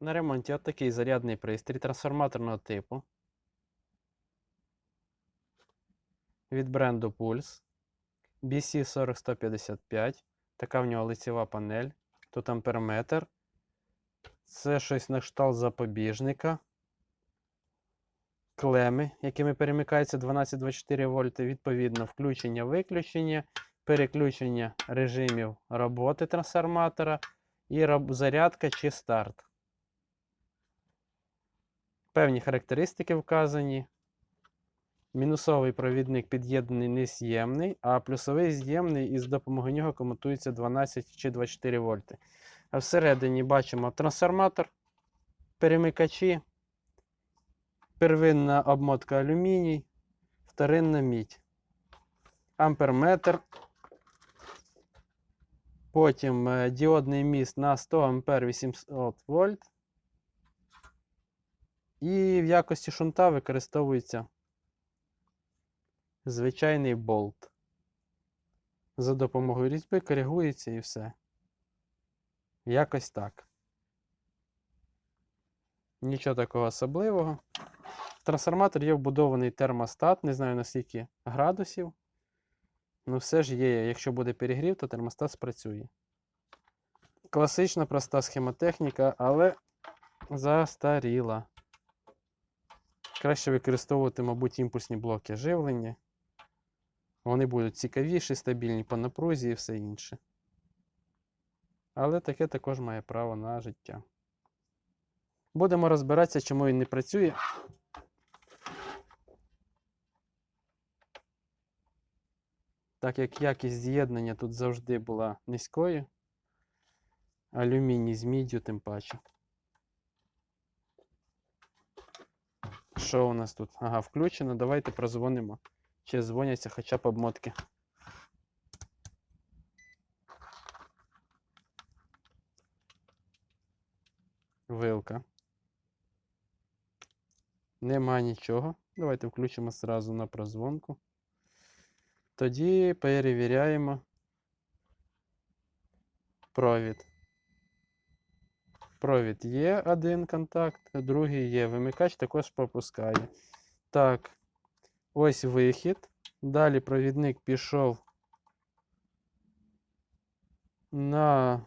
На ремонті от такий зарядний пристрій трансформаторного типу. Від бренду Pulse. BC40155. Така в нього лицева панель. Тут амперметр. Це щось на кшталт запобіжника. Клеми, якими перемикається 12-24 вольти. Відповідно, включення, виключення, переключення режимів роботи трансформатора і зарядка чи старт. Певні характеристики вказані. Мінусовий провідник під'єднаний нез'ємний, а плюсовий з'ємний і з допомогою нього комутується 12 чи 24 вольти. А всередині бачимо трансформатор, перемикачі, первинна обмотка алюміній, вторинна мідь, амперметр, потім е, діодний міст на 100 ампер 800 вольт. І в якості шунта використовується звичайний болт. За допомогою різьби коригується і все. Якось так. Нічого такого особливого. Трансформатор є вбудований термостат, не знаю наскільки градусів. Ну все ж є, якщо буде перегрів, то термостат спрацює. Класична проста схемотехніка, але застаріла. Краще використовувати, мабуть, імпульсні блоки живлення. Вони будуть цікавіші, стабільні по напрузі і все інше. Але таке також має право на життя. Будемо розбиратися, чому він не працює. Так як якість з'єднання тут завжди була низькою. Алюміній з міддю тим паче. Що у нас тут? Ага, включено. Давайте прозвонимо. Чи дзвоняться хоча б обмотки. Вилка. Нема нічого. Давайте включимо зразу на прозвонку. Тоді перевіряємо провід. Провід є один контакт, другий є. Вимикач також пропускає. Так, ось вихід. Далі провідник пішов на.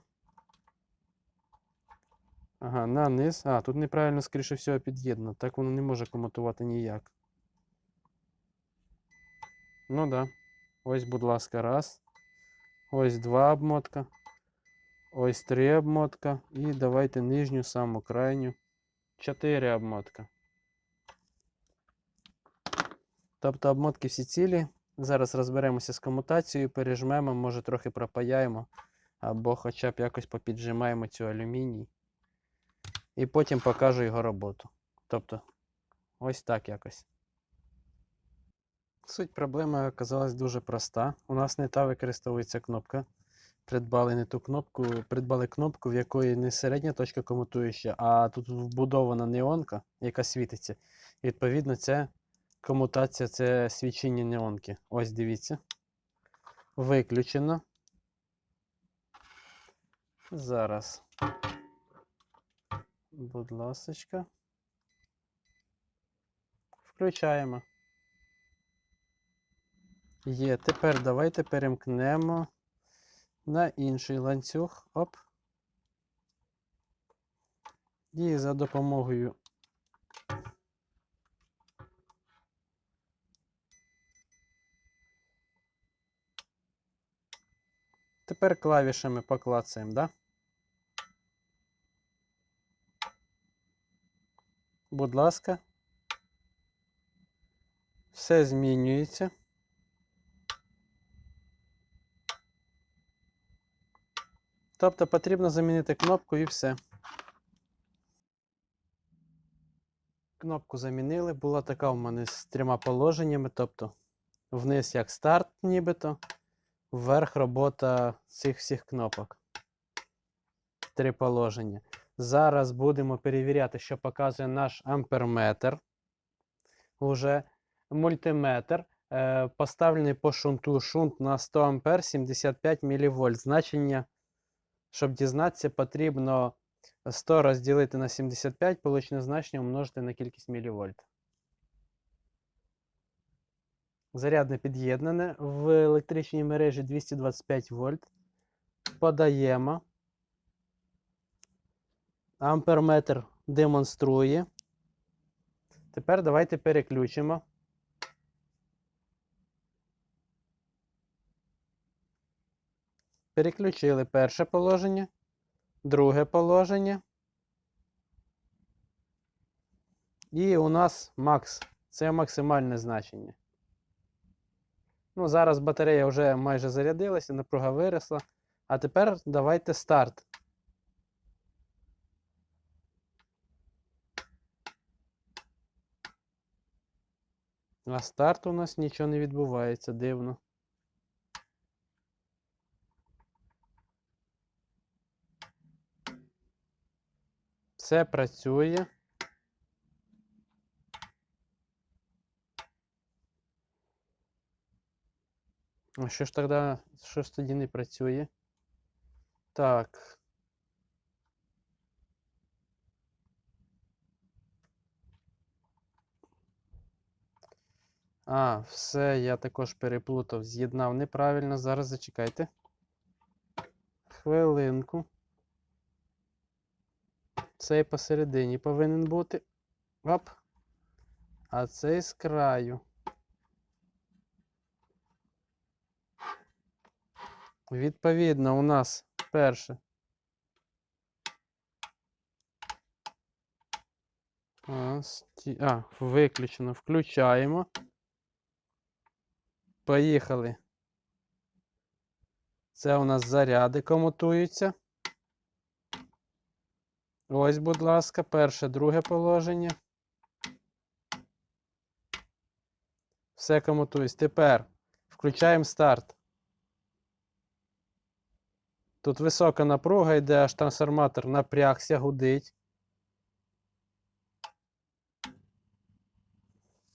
Ага, на низ. А, тут неправильно, скоріше всього, під'єднано. Так воно не може комутувати ніяк. Ну да. Ось, будь ласка, раз. Ось два обмотка. Ось три обмотка. І давайте нижню, саму крайню. Чотири обмотка. Тобто обмотки всі цілі. Зараз розберемося з комутацією, пережмемо, може трохи пропаяємо, або хоча б якось попіджимаємо цю алюміній. І потім покажу його роботу. Тобто, ось так якось. Суть проблеми оказалась дуже проста. У нас не та використовується кнопка. Придбали не ту кнопку, придбали кнопку, в якої не середня точка комутуюча, а тут вбудована неонка, яка світиться. І відповідно, це комутація це свічення неонки. Ось дивіться. Виключено. Зараз. Будь ласочка. Включаємо. Є. Тепер давайте перемкнемо на інший ланцюг. Оп. І за допомогою Тепер клавішами поклацаємо, да? Будь ласка. Все змінюється. Тобто потрібно замінити кнопку і все. Кнопку замінили. Була така в мене з трьома положеннями. Тобто вниз як старт, нібито, вверх робота цих всіх кнопок. Три положення. Зараз будемо перевіряти, що показує наш амперметр. Уже мультиметр. е, Поставлений по шунту шунт на 100 ампер 75 мВ. Значення, щоб дізнатися, потрібно 100 розділити на 75, получене значення умножити на кількість мілівольт. Зарядне під'єднане в електричній мережі 225 вольт. Подаємо. Амперметр демонструє. Тепер давайте переключимо. Переключили перше положення, друге положення. І у нас макс. Це максимальне значення. Ну, зараз батарея вже майже зарядилася, напруга виросла. А тепер давайте старт. На старт у нас нічого не відбувається, дивно. Все працює. А що ж тоді, що ж тоді не працює? Так. А, все, я також переплутав, з'єднав неправильно. Зараз зачекайте. Хвилинку. Цей посередині повинен бути. Оп. А цей з краю. Відповідно, у нас перше. А, виключено. Включаємо. Поїхали. Це у нас заряди комутуються. Ось, будь ласка, перше, друге положення. Все комутується. Тепер включаємо старт. Тут висока напруга йде, аж трансформатор напрягся, гудить.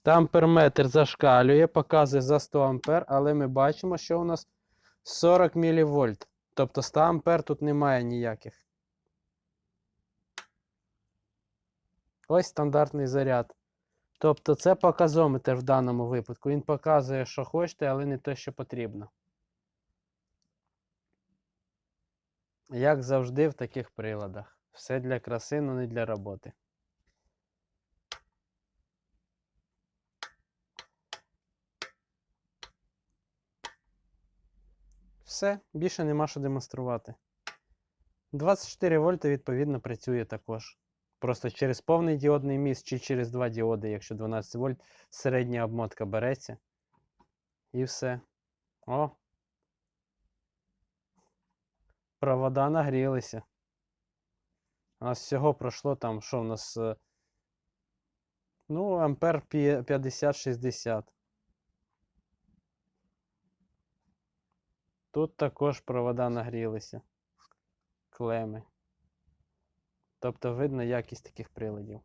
Тамперметр зашкалює, показує за 100 ампер, але ми бачимо, що у нас 40 мВ. Тобто 100 ампер тут немає ніяких. Ось стандартний заряд. Тобто це показометр в даному випадку. Він показує, що хочете, але не те, що потрібно. Як завжди в таких приладах. Все для краси, але не для роботи. Все, більше нема що демонструвати. 24 вольти, відповідно, працює також. Просто через повний діодний міст чи через два діоди, якщо 12 вольт, середня обмотка береться. І все. О! Провода нагрілися. У нас всього пройшло там, що в нас. е, Ну, ампер 50-60. Тут також провода нагрілися. Клеми. Тобто видно якість таких приладів.